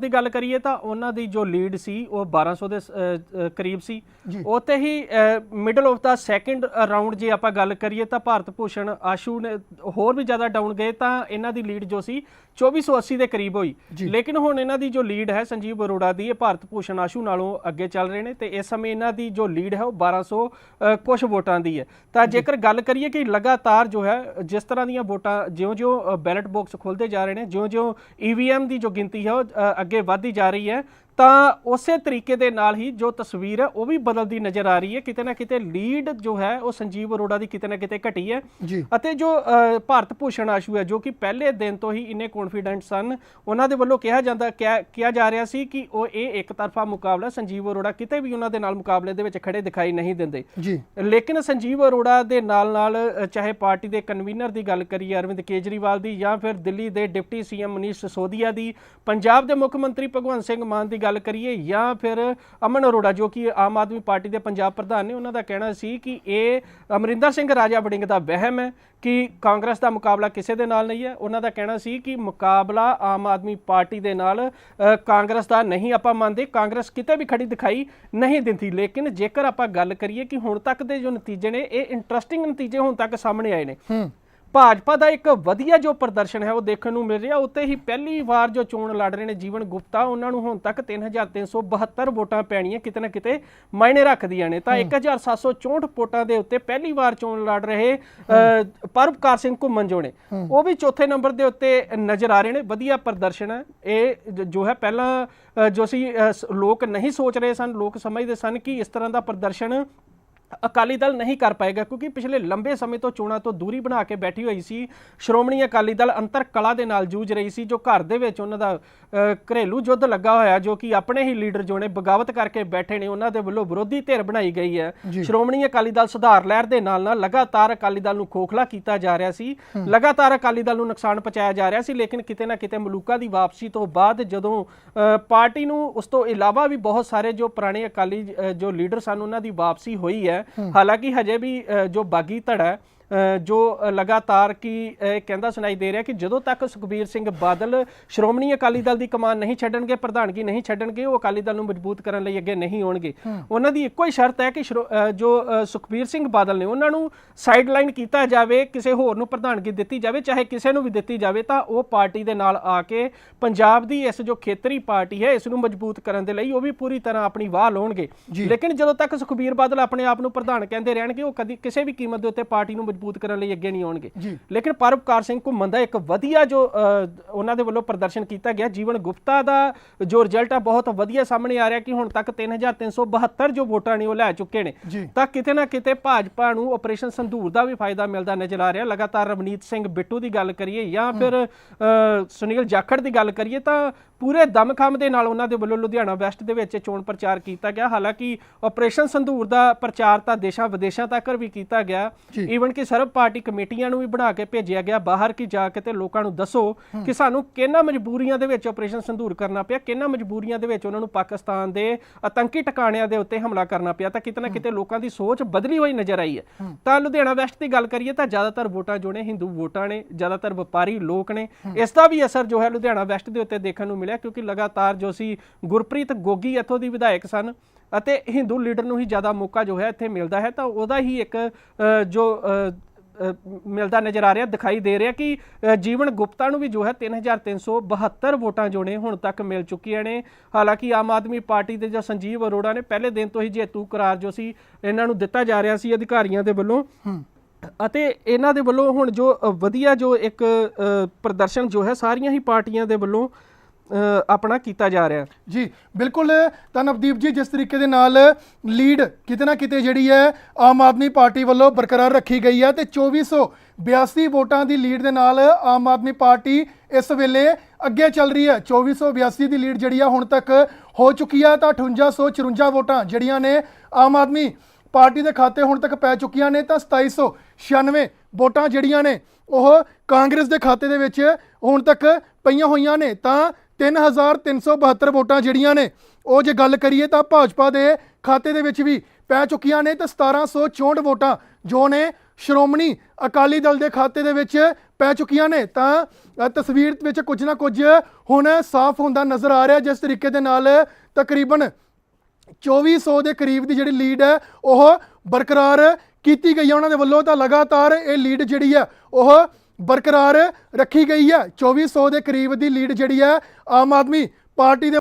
ਦੀ ਗੱਲ ਕਰੀਏ ਤਾਂ ਉਹਨਾਂ ਦੀ ਜੋ ਲੀਡ ਸੀ ਉਹ 1200 ਦੇ ਕਰੀਬ ਸੀ। ਉੱਥੇ ਹੀ ਮਿਡਲ ਆਫ ਦਾ ਸੈਕੰਡ ਰਾਉਂਡ ਜੇ ਆਪਾਂ ਗੱਲ ਕਰੀਏ ਤਾਂ ਭਾਰਤ ਭੂਸ਼ਣ ਆਸ਼ੂ ਨੇ ਹੋਰ ਵੀ ਜ਼ਿਆਦਾ ਡਾਊਨ ਗਏ ਤਾਂ ਇਹਨਾਂ ਦੀ ਲੀਡ ਜੋ ਸੀ 2480 ਦੇ ਕਰੀਬ ਹੋਈ। ਲੇਕਿਨ ਹੁਣ ਇਹਨਾਂ ਦੀ ਜੋ ਲੀਡ ਹੈ ਸੰਜੀਵ ਅਰੋੜਾ ਦੀ ਇਹ ਭਾਰਤ ਭੂਸ਼ਣ ਆਸ਼ੂ ਨਾਲੋਂ ਅੱਗੇ ਚੱਲ ਰਹੇ ਨੇ ਤੇ ਇਸ ਸਮੇਂ ਇਹਨਾਂ ਦੀ ਜੋ ਲੀਡ ਹੈ ਉਹ 1200 ਅ, ਕੁਛ ਵੋਟਾਂ ਦੀ ਹੈ। ਤਾਂ ਜੇਕਰ ਗੱਲ ਕਰੀਏ ਕਿ ਲਗਾਤਾਰ ਜੋ ਹੈ ਜਿਸ ਤਰ੍ਹਾਂ ਦੀਆਂ ਵੋਟਾਂ ਜਿਉਂ-ਜਿਉਂ ਬੈਲਟ ਬਾਕਸ ਖੁੱਲਦੇ ਜਾ ਰਹੇ ਨੇ ਜਿਉਂ-ਜਿਉਂ ਈਵੀਐਮ ਦੀ ਜੋ ਗਿਣਤੀ ਹੈ ਉਹ ਅੱਗੇ ਵਧਦੀ ਜਾ ਰਹੀ ਹੈ। ਤਾਂ ਉਸੇ ਤਰੀਕੇ ਦੇ ਨਾਲ ਹੀ ਜੋ ਤਸਵੀਰ ਹੈ ਉਹ ਵੀ ਬਦਲਦੀ ਨਜ਼ਰ ਆ ਰਹੀ ਹੈ। ਕਿਤੇ ਨਾ ਕਿਤੇ ਲੀਡ ਜੋ ਹੈ ਉਹ ਸੰਜੀਵ ਅਰੋੜਾ ਦੀ ਕਿਤੇ ਨਾ ਕਿਤੇ ਘਟੀ ਹੈ। ਅਤੇ ਜੋ ਭਾਰਤ ਭੂਸ਼ਣ ਆਸ਼ੂ ਹੈ ਜੋ ਕਿ ਪਹਿਲੇ ਦਿਨ ਤੋਂ ਹੀ ਇੰਨੇ ਕੌਨਫੀਡੈਂਟ ਸਨ ਉਹਨਾਂ ਦੇ ਵੱਲੋਂ ਕਿਹਾ ਜਾਂਦਾ ਕਿਹਾ ਕਿਹਾ ਜਾ ਰਿਹਾ ਸੀ ਕਿ ਉਹ ਇਹ ਇੱਕ ਤਰਫਾ ਮੁਕਾਬਲਾ ਸੰਜੀਵ ਅਰੋੜਾ ਕਿਤੇ ਵੀ ਉਹਨਾਂ ਦੇ ਨਾਲ ਮੁਕਾਬਲੇ ਦੇ ਵਿੱਚ ਖੜੇ ਦਿਖਾਈ ਨਹੀਂ ਦਿੰਦੇ। ਜੀ। ਲੇਕਿਨ ਸੰਜੀਵ ਅਰੋੜਾ ਦੇ ਨਾਲ ਨਾਲ ਚਾਹੇ ਪਾਰਟੀ ਦੇ ਕਨਵੀਨਰ ਦੀ ਗੱਲ ਕਰੀਏ ਅਰਵਿੰਦ ਕੇਜਰੀਵਾਲ ਦੀ ਜਾਂ ਫਿਰ ਦਿੱਲੀ ਦੇ ਡਿਪਟੀ ਸੀਐਮ ਮਨੀਸ਼ ਸਿਸੋਦੀਆ ਦੀ ਪੰਜਾਬ ਦੇ ਮੁੱਖ ਮੰਤਰੀ ਭਗਵੰਤ ਸਿੰਘ ਮਾਨ ਦੀ ਗੱਲ ਗੱਲ ਕਰੀਏ ਜਾਂ ਫਿਰ ਅਮਨ ਅਰੋੜਾ, ਜੋ ਕਿ ਆਮ ਆਦਮੀ ਪਾਰਟੀ ਦੇ ਪੰਜਾਬ ਪ੍ਰਧਾਨ ਨੇ, ਉਹਨਾਂ ਦਾ ਕਹਿਣਾ ਸੀ ਕਿ ਇਹ ਅਮਰਿੰਦਰ ਸਿੰਘ ਰਾਜਾ ਵੜਿੰਗ ਦਾ ਵਹਿਮ ਹੈ ਕਿ ਕਾਂਗਰਸ ਦਾ ਮੁਕਾਬਲਾ ਕਿਸੇ ਦੇ ਨਾਲ ਨਹੀਂ ਹੈ। ਉਹਨਾਂ ਦਾ ਕਹਿਣਾ ਸੀ ਕਿ ਮੁਕਾਬਲਾ ਆਮ ਆਦਮੀ ਪਾਰਟੀ ਦੇ ਨਾਲ ਕਾਂਗਰਸ ਦਾ ਨਹੀਂ ਆਪਾਂ ਮੰਨਦੇ। ਕਾਂਗਰਸ ਕਿਤੇ ਵੀ ਖੜੀ ਦਿਖਾਈ ਨਹੀਂ ਦਿੰਦੀ। ਲੇਕਿਨ ਜੇਕਰ ਆਪਾਂ ਗੱਲ ਕਰੀਏ ਕਿ ਹੁਣ ਤੱਕ ਦੇ ਜੋ ਨਤੀਜੇ ਨੇ, ਇਹ ਇੰਟਰਸਟਿੰਗ ਨਤੀਜੇ ਹੁਣ ਤੱਕ ਸਾਹਮਣੇ ਆਏ ਨੇ। ਭਾਜਪਾ ਦਾ ਇੱਕ ਵਧੀਆ ਜੋ ਪ੍ਰਦਰਸ਼ਨ ਹੈ ਉਹ ਦੇਖਣ ਨੂੰ ਮਿਲ ਰਿਹਾ। ਉੱਤੇ ਹੀ ਪਹਿਲੀ ਵਾਰ ਜੋ ਚੋਣ ਲੜ ਰਹੇ ਨੇ ਜੀਵਨ ਗੁਪਤਾ ਉਹਨਾਂ ਨੂੰ ਹੁਣ ਤੱਕ 3372 ਵੋਟਾਂ ਪੈਣੀਆਂ ਕਿਤੇ ਨਾ ਕਿਤੇ ਮਾਇਨੇ ਰੱਖਦੀਆਂ ਨੇ। ਤਾਂ 1764 ਵੋਟਾਂ ਦੇ ਉੱਤੇ ਪਹਿਲੀ ਵਾਰ ਚੋਣ ਲੜ ਰਹੇ ਅ, ਪਰਵਕਾਰ ਸਿੰਘ ਘੁੰਮਣ ਜੋ ਨੇ ਉਹ ਵੀ ਚੌਥੇ ਨੰਬਰ ਦੇ ਉੱਤੇ ਨਜ਼ਰ ਆ ਰਹੇ ਨੇ। ਵਧੀਆ ਪ੍ਰਦਰਸ਼ਨ ਹੈ। ਇਹ ਜ- ਹੈ ਪਹਿਲਾਂ ਜੋ ਸ- ਲੋਕ ਨਹੀਂ ਸੋਚ ਰਹੇ ਸਨ ਲੋਕ ਸਮਝਦੇ ਸਨ ਕਿ ਇਸ ਤਰ੍ਹਾਂ ਦਾ ਪ੍ਰਦਰਸ਼ਨ ਅਕਾਲੀ ਦਲ ਨਹੀਂ ਕਰ ਪਾਏਗਾ ਕਿਉਂਕਿ ਪਿਛਲੇ ਲੰਬੇ ਸਮੇਂ ਤੋਂ ਚੋਣਾਂ ਤੋਂ ਦੂਰੀ ਬਣਾ ਕੇ ਬੈਠੀ ਹੋਈ ਸੀ। ਸ਼੍ਰੋਮਣੀ ਅਕਾਲੀ ਦਲ ਅੰਤਰ ਕਲਾ ਦੇ ਨਾਲ ਜੂਝ ਰਹੀ ਸੀ ਜੋ ਘਰ ਦੇ ਵਿੱਚ ਉਹਨਾਂ ਦਾ ਘਰੇਲੂ ਯੁੱਧ ਲੱਗਾ ਹੋਇਆ ਜੋ ਕਿ ਆਪਣੇ ਹੀ ਲੀਡਰ ਜੋ ਨੇ ਬਗਾਵਤ ਕਰਕੇ ਬੈਠੇ ਨੇ ਉਹਨਾਂ ਦੇ ਵੱਲੋਂ ਵਿਰੋਧੀ ਧਿਰ ਬਣਾਈ ਗਈ ਹੈ। ਸ਼੍ਰੋਮਣੀ ਅਕਾਲੀ ਦਲ ਸੁਧਾਰ ਲਹਿਰ ਦੇ ਨਾਲ ਨਾਲ ਲਗਾਤਾਰ ਅਕਾਲੀ ਦਲ ਨੂੰ ਖੋਖਲਾ ਕੀਤਾ ਜਾ ਰਿਹਾ ਸੀ। ਲਗਾਤਾਰ ਅਕਾਲੀ ਦਲ ਨੂੰ ਨੁਕਸਾਨ ਪਹੁੰਚਾਇਆ ਜਾ ਰਿਹਾ ਸੀ ਲੇਕਿਨ ਕਿਤੇ ਨਾ ਕਿਤੇ ਮਲੂਕਾ ਦੀ ਵਾਪਸੀ ਤੋਂ ਬਾਅਦ ਜਦੋਂ ਪਾਰਟੀ ਨੂੰ ਉਸ ਤੋਂ ਇਲਾਵਾ ਵੀ ਬਹੁਤ ਸਾਰੇ ਜੋ ਪੁਰਾਣੇ ਅਕਾਲੀ ਜੋ ਲੀਡਰ ਸਨ ਉਹਨਾਂ ਦੀ ਵਾਪਸੀ ਹੋਈ ਹੈ ਹਾਲਾਂਕਿ ਹਜੇ ਵੀ ਅ, ਜੋ ਬਾਗੀ ਧੜਾ ਜੋ ਲਗਾਤਾਰ ਕੀ ਕਹਿੰਦਾ ਸੁਣਾਈ ਦੇ ਰਿਹਾ ਕਿ ਜਦੋਂ ਤੱਕ ਸੁਖਬੀਰ ਸਿੰਘ ਬਾਦਲ ਸ਼੍ਰੋਮਣੀ ਅਕਾਲੀ ਦਲ ਦੀ ਕਮਾਨ ਨਹੀਂ ਛੱਡਣਗੇ ਪ੍ਰਧਾਨਗੀ ਨਹੀਂ ਛੱਡਣਗੇ ਉਹ ਅਕਾਲੀ ਦਲ ਨੂੰ ਮਜ਼ਬੂਤ ਕਰਨ ਲਈ ਅੱਗੇ ਨਹੀਂ ਆਉਣਗੇ। ਉਹਨਾਂ ਦੀ ਇੱਕੋ ਹੀ ਸ਼ਰਤ ਹੈ ਕਿ ਜੋ ਸੁਖਬੀਰ ਸਿੰਘ ਬਾਦਲ ਨੇ ਉਹਨਾਂ ਨੂੰ ਸਾਈਡਲਾਈਨ ਕੀਤਾ ਜਾਵੇ ਕਿਸੇ ਹੋਰ ਨੂੰ ਪ੍ਰਧਾਨਗੀ ਦਿੱਤੀ ਜਾਵੇ ਚਾਹੇ ਕਿਸੇ ਨੂੰ ਵੀ ਦਿੱਤੀ ਜਾਵੇ ਤਾਂ ਉਹ ਪਾਰਟੀ ਦੇ ਨਾਲ ਆ ਕੇ ਪੰਜਾਬ ਦੀ ਇਸ ਜੋ ਖੇਤਰੀ ਪਾਰਟੀ ਹੈ ਇਸ ਨੂੰ ਮਜ਼ਬੂਤ ਕਰਨ ਦੇ ਲਈ ਉਹ ਵੀ ਪੂਰੀ ਤਰ੍ਹਾਂ ਆਪਣੀ ਵਾਹ ਲਾਉਣਗੇ। ਲੇਕਿਨ ਜਦੋਂ ਤੱਕ ਸੁਖਬੀਰ ਬਾਦਲ ਆਪਣੇ ਆਪ ਨੂੰ ਪ੍ਰਧਾਨ ਕਹਿੰਦੇ ਰਹਿਣਗੇ ਉਹ ਕਦੀ ਕਿਸੇ ਵੀ ਕੀਮਤ ਦੇ ਉੱਤੇ ਪਾਰਟੀ ਨੂੰ ਮਜ਼ਬੂਤ ਕਰਨ ਲਈ ਅੱਗੇ ਨਹੀਂ ਆਉਣਗੇ। ਲੇਕਿਨ ਪਰਵਕਾਰ ਸਿੰਘ ਘੁੰਮਣ ਦਾ ਇੱਕ ਵਧੀਆ ਜੋ ਉਹਨਾਂ ਦੇ ਵੱਲੋਂ ਪ੍ਰਦਰਸ਼ਨ ਕੀਤਾ ਗਿਆ ਜੀਵਨ ਗੁਪਤਾ ਦਾ ਜੋ ਰਿਜ਼ਲਟ ਹੈ ਬਹੁਤ ਵਧੀਆ ਸਾਹਮਣੇ ਆ ਰਿਹਾ ਕਿ ਹੁਣ ਤੱਕ 3372 ਜੋ ਵੋਟਾਂ ਨੇ ਉਹ ਲੈ ਚੁੱਕੇ ਨੇ। ਤਾਂ ਕਿਤੇ ਨਾ ਕਿਤੇ ਭਾਜਪਾ ਨੂੰ ਆਪਰੇਸ਼ਨ ਸੰਧੂਰ ਦਾ ਵੀ ਫਾਇਦਾ ਮਿਲਦਾ ਨਜ਼ਰ ਆ ਰਿਹਾ। ਲਗਾਤਾਰ ਰਵਨੀਤ ਸਿੰਘ ਬਿੱਟੂ ਦੀ ਗੱਲ ਕਰੀਏ ਜਾਂ ਫਿਰ ਸੁਨੀਲ ਜਾਖੜ ਦੀ ਗੱਲ ਕਰੀਏ ਤਾਂ ਪੂਰੇ ਦਮਖਮ ਦੇ ਨਾਲ ਉਹਨਾਂ ਦੇ ਵੱਲੋਂ ਲੁਧਿਆਣਾ ਵੈਸਟ ਦੇ ਵਿੱਚ ਚੋਣ ਪ੍ਰਚਾਰ ਕੀਤਾ ਗਿਆ। ਹਾਲਾਂਕਿ ਆਪਰੇਸ਼ਨ ਸੰਧੂਰ ਦਾ ਪ੍ਰਚਾਰ ਤਾਂ ਦੇਸ਼ਾਂ ਵਿਦੇਸ਼ਾਂ ਤੱਕ ਵੀ ਕੀਤਾ ਗਿਆ। ਈਵਨ ਕਿ ਸਰਬ ਪਾਰਟੀ ਕਮੇਟੀਆਂ ਨੂੰ ਵੀ ਬਣਾ ਕੇ ਭੇਜਿਆ ਗਿਆ। ਬਾਹਰ ਕੀ ਜਾ ਕੇ ਤੇ ਲੋਕਾਂ ਨੂੰ ਦੱਸੋ ਕਿ ਸਾਨੂੰ ਕਿਹਨਾਂ ਮਜਬੂਰੀਆਂ ਦੇ ਵਿੱਚ ਆਪਰੇਸ਼ਨ ਸੰਧੂਰ ਕਰਨਾ ਪਿਆ ਕਿਹਨਾਂ ਮਜਬੂਰੀਆਂ ਦੇ ਵਿੱਚ ਉਹਨਾਂ ਨੂੰ ਪਾਕਿਸਤਾਨ ਦੇ ਆਤੰਕੀ ਟਿਕਾਣਿਆਂ ਦੇ ਉੱਤੇ ਹਮਲਾ ਕਰਨਾ ਪਿਆ। ਤਾਂ ਕਿਤੇ ਨਾ ਕਿਤੇ ਲੋਕਾਂ ਦੀ ਸੋਚ ਬਦਲੀ ਹੋਈ ਨਜ਼ਰ ਆਈ ਹੈ। ਤਾਂ ਲੁਧਿਆਣਾ ਵੈਸਟ ਦੀ ਗੱਲ ਕਰੀਏ ਤਾਂ ਜ਼ਿਆਦਾਤਰ ਵੋਟਾਂ ਜੋ ਨੇ ਹਿੰਦੂ ਵੋਟਾਂ ਨੇ ਜ਼ਿਆਦਾਤਰ ਵਪਾਰੀ ਲੋਕ ਨੇ। ਇਸ ਦਾ ਵੀ ਅਸਰ ਜੋ ਹੈ ਲੁਧਿਆਣਾ ਵੈਸਟ ਦੇ ਉੱਤੇ ਦੇਖਣ ਨੂੰ ਮਿਲਿਆ ਕਿਉਂਕਿ ਲਗਾਤਾਰ ਜੋ ਸੀ ਗੁਰਪ੍ਰੀਤ ਗੋਗੀ ਇੱਥੋਂ ਦੀ ਵਿਧਾਇਕ ਸਨ। ਅਤੇ ਹਿੰਦੂ ਲੀਡਰ ਨੂੰ ਹੀ ਜ਼ਿਆਦਾ ਮੌਕਾ ਜੋ ਹੈ ਇੱਥੇ ਮਿਲਦਾ ਹੈ ਤਾਂ ਉਹਦਾ ਹੀ ਇੱਕ ਜੋ ਮਿਲਦਾ ਨਜ਼ਰ ਆ ਰਿਹਾ ਦਿਖਾਈ ਦੇ ਰਿਹਾ ਕਿ ਜੀਵਨ ਗੁਪਤਾ ਨੂੰ ਵੀ ਜੋ ਹੈ 3372 ਵੋਟਾਂ ਜੋ ਨੇ ਹੁਣ ਤੱਕ ਮਿਲ ਚੁੱਕੀਆਂ ਨੇ। ਹਾਲਾਂਕਿ ਆਮ ਆਦਮੀ ਪਾਰਟੀ ਦੇ ਜੋ ਸੰਜੀਵ ਅਰੋੜਾ ਨੇ ਪਹਿਲੇ ਦਿਨ ਤੋਂ ਹੀ ਜੇਤੂ ਕਰਾਰ ਜੋ ਸੀ ਇਹਨਾਂ ਨੂੰ ਦਿੱਤਾ ਜਾ ਰਿਹਾ ਸੀ ਅਧਿਕਾਰੀਆਂ ਦੇ ਵੱਲੋਂ। ਅਤੇ ਇਹਨਾਂ ਦੇ ਵੱਲੋਂ ਹੁਣ ਜੋ ਵਧੀਆ ਜੋ ਇੱਕ ਪ੍ਰਦਰਸ਼ਨ ਜੋ ਹੈ ਸਾਰੀਆਂ ਹੀ ਪਾਰਟੀਆਂ ਦੇ ਵੱਲੋਂ ਆਪਣਾ ਕੀਤਾ ਜਾ ਰਿਹਾ ਜੀ, ਬਿਲਕੁਲ, ਤਾਂ ਨਵਦੀਪ ਜੀ, ਜਿਸ ਤਰੀਕੇ ਦੇ ਨਾਲ ਲੀਡ ਕਿਤੇ ਨਾ ਕਿਤੇ ਜਿਹੜੀ ਹੈ, ਆਮ ਆਦਮੀ ਪਾਰਟੀ ਵੱਲੋਂ ਬਰਕਰਾਰ ਰੱਖੀ ਗਈ ਹੈ ਤੇ 2482 ਵੋਟਾਂ ਦੀ ਲੀਡ ਦੇ ਨਾਲ ਆਮ ਆਦਮੀ ਪਾਰਟੀ ਇਸ ਵੇਲੇ ਅੱਗੇ ਚੱਲ ਰਹੀ ਹੈ। 2482 ਦੀ ਲੀਡ ਜਿਹੜੀ ਆ ਹੁਣ ਤੱਕ ਹੋ ਚੁੱਕੀ ਆ, ਤਾਂ 5854 ਵੋਟਾਂ ਜਿਹੜੀਆਂ ਨੇ ਆਮ ਆਦਮੀ ਪਾਰਟੀ ਦੇ ਖਾਤੇ ਹੁਣ ਤੱਕ ਪੈ ਚੁੱਕੀਆਂ ਨੇ, ਤਾਂ 2796 ਵੋਟਾਂ ਜਿਹੜੀਆਂ ਨੇ, ਉਹ ਕਾਂਗਰਸ ਦੇ ਖਾਤੇ ਦੇ ਵਿੱਚ ਹੁਣ ਤੱਕ ਪਈਆਂ ਹੋਈਆਂ ਨੇ। ਤਾਂ 3372 ਵੋਟਾਂ ਜਿਹੜੀਆਂ ਨੇ, ਉਹ ਜੇ ਗੱਲ ਕਰੀਏ ਤਾਂ ਭਾਜਪਾ ਦੇ ਖਾਤੇ ਦੇ ਵਿੱਚ ਵੀ ਪੈ ਚੁੱਕੀਆਂ ਨੇ ਤੇ 1764 ਵੋਟਾਂ ਜੋ ਨੇ ਸ਼੍ਰੋਮਣੀ ਅਕਾਲੀ ਦਲ ਦੇ ਖਾਤੇ ਦੇ ਵਿੱਚ ਪੈ ਚੁੱਕੀਆਂ ਨੇ। ਤਾਂ ਤਸਵੀਰ ਵਿੱਚ ਕੁਝ ਨਾ ਕੁਝ ਹੁਣ ਸਾਫ਼ ਹੁੰਦਾ ਨਜ਼ਰ ਆ ਰਿਹਾ, ਜਿਸ ਤਰੀਕੇ ਦੇ ਨਾਲ ਤਕਰੀਬਨ 2400 ਦੇ ਕਰੀਬ ਦੀ ਜਿਹੜੀ ਲੀਡ ਹੈ, ਉਹ ਬਰਕਰਾਰ ਕੀਤੀ ਗਈ ਹੈ। ਉਹਨਾਂ ਦੇ ਵੱਲੋਂ ਤਾਂ ਲਗਾਤਾਰ ਇਹ ਲੀਡ ਜਿਹੜੀ ਹੈ, ਉਹ ਬਰਕਰਾਰ ਰੱਖੀ ਗਈ ਹੈ। 2400 ਦੇ ਕਰੀਬ ਦੀ ਲੀਡ ਜਿਹੜੀ ਹੈ ਆਮ ਆਦਮੀ ਪਾਰਟੀ ਦੇ